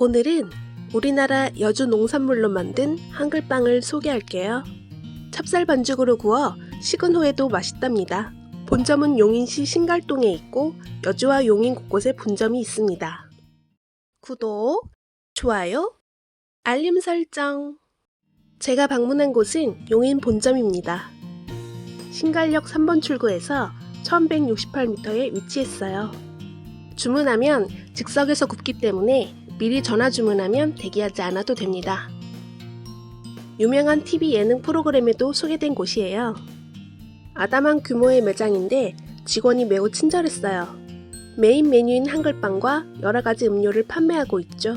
오늘은 우리나라 여주 농산물로 만든 한글빵을 소개할게요. 찹쌀 반죽으로 구워 식은 후에도 맛있답니다. 본점은 용인시 신갈동에 있고 여주와 용인 곳곳에 분점이 있습니다. 구독, 좋아요, 알림 설정. 제가 방문한 곳은 용인 본점입니다. 신갈역 3번 출구에서 1168m에 위치했어요. 주문하면 즉석에서 굽기 때문에 미리 전화 주문하면 대기하지 않아도 됩니다. 유명한 TV 예능 프로그램에도 소개된 곳이에요. 아담한 규모의 매장인데 직원이 매우 친절했어요. 메인 메뉴인 한글빵과 여러 가지 음료를 판매하고 있죠.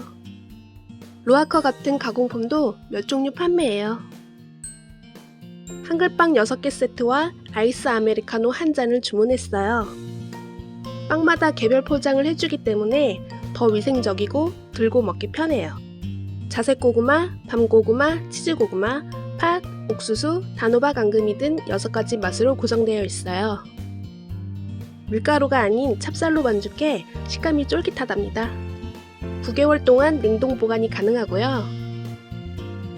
로아커 같은 가공품도 몇 종류 판매해요. 한글빵 6개 세트와 아이스 아메리카노 한 잔을 주문했어요. 빵마다 개별 포장을 해주기 때문에 더 위생적이고 들고 먹기 편해요. 자색 고구마, 밤 고구마, 치즈 고구마, 팥, 옥수수, 단호박 앙금이 등 6가지 맛으로 구성되어 있어요. 밀가루가 아닌 찹쌀로 반죽해 식감이 쫄깃하답니다. 9개월 동안 냉동 보관이 가능하고요.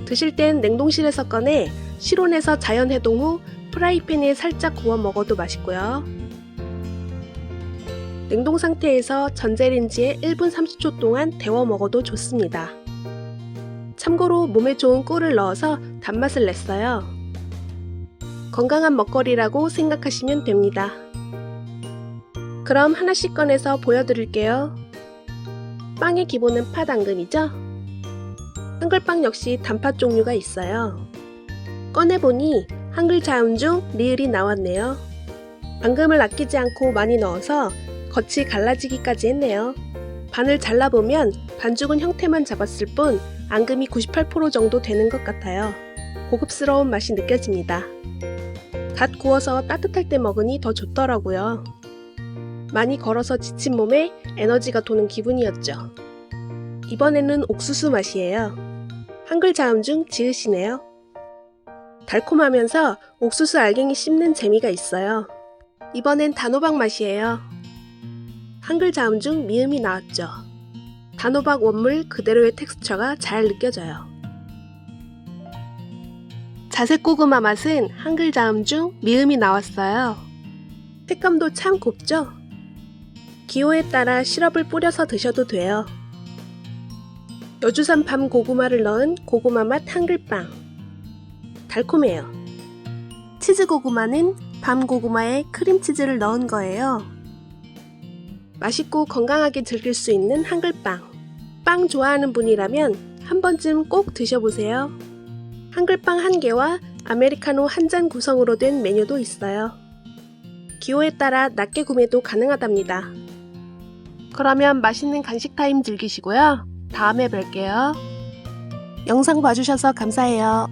드실 땐 냉동실에서 꺼내 실온에서 자연 해동 후 프라이팬에 살짝 구워 먹어도 맛있고요. 냉동 상태에서 전자레인지에 1분 30초 동안 데워 먹어도 좋습니다. 참고로 몸에 좋은 꿀을 넣어서 단맛을 냈어요. 건강한 먹거리라고 생각하시면 됩니다. 그럼 하나씩 꺼내서 보여드릴게요. 빵의 기본은 팥 앙금이죠? 한글빵 역시 단팥 종류가 있어요. 꺼내보니 한글 자음 중 리을이 나왔네요. 앙금을 아끼지 않고 많이 넣어서 겉이 갈라지기까지 했네요. 반을 잘라보면 반죽은 형태만 잡았을 뿐 앙금이 98% 정도 되는 것 같아요. 고급스러운 맛이 느껴집니다. 갓 구워서 따뜻할 때 먹으니 더 좋더라고요. 많이 걸어서 지친 몸에 에너지가 도는 기분이었죠. 이번에는 옥수수 맛이에요. 한글 자음 중 지으시네요. 달콤하면서 옥수수 알갱이 씹는 재미가 있어요. 이번엔 단호박 맛이에요. 한글 자음 중 미음이 나왔죠. 단호박 원물 그대로의 텍스처가 잘 느껴져요. 자색 고구마 맛은 한글 자음 중 미음이 나왔어요. 색감도 참 곱죠? 기호에 따라 시럽을 뿌려서 드셔도 돼요. 여주산 밤 고구마를 넣은 고구마 맛 한글빵. 달콤해요. 치즈 고구마는 밤 고구마에 크림치즈를 넣은 거예요. 맛있고 건강하게 즐길 수 있는 한글빵. 빵 좋아하는 분이라면 한 번쯤 꼭 드셔보세요. 한글빵 한 개와 아메리카노 한 잔 구성으로 된 메뉴도 있어요. 기호에 따라 낮게 구매도 가능하답니다. 그러면 맛있는 간식 타임 즐기시고요. 다음에 뵐게요. 영상 봐주셔서 감사해요.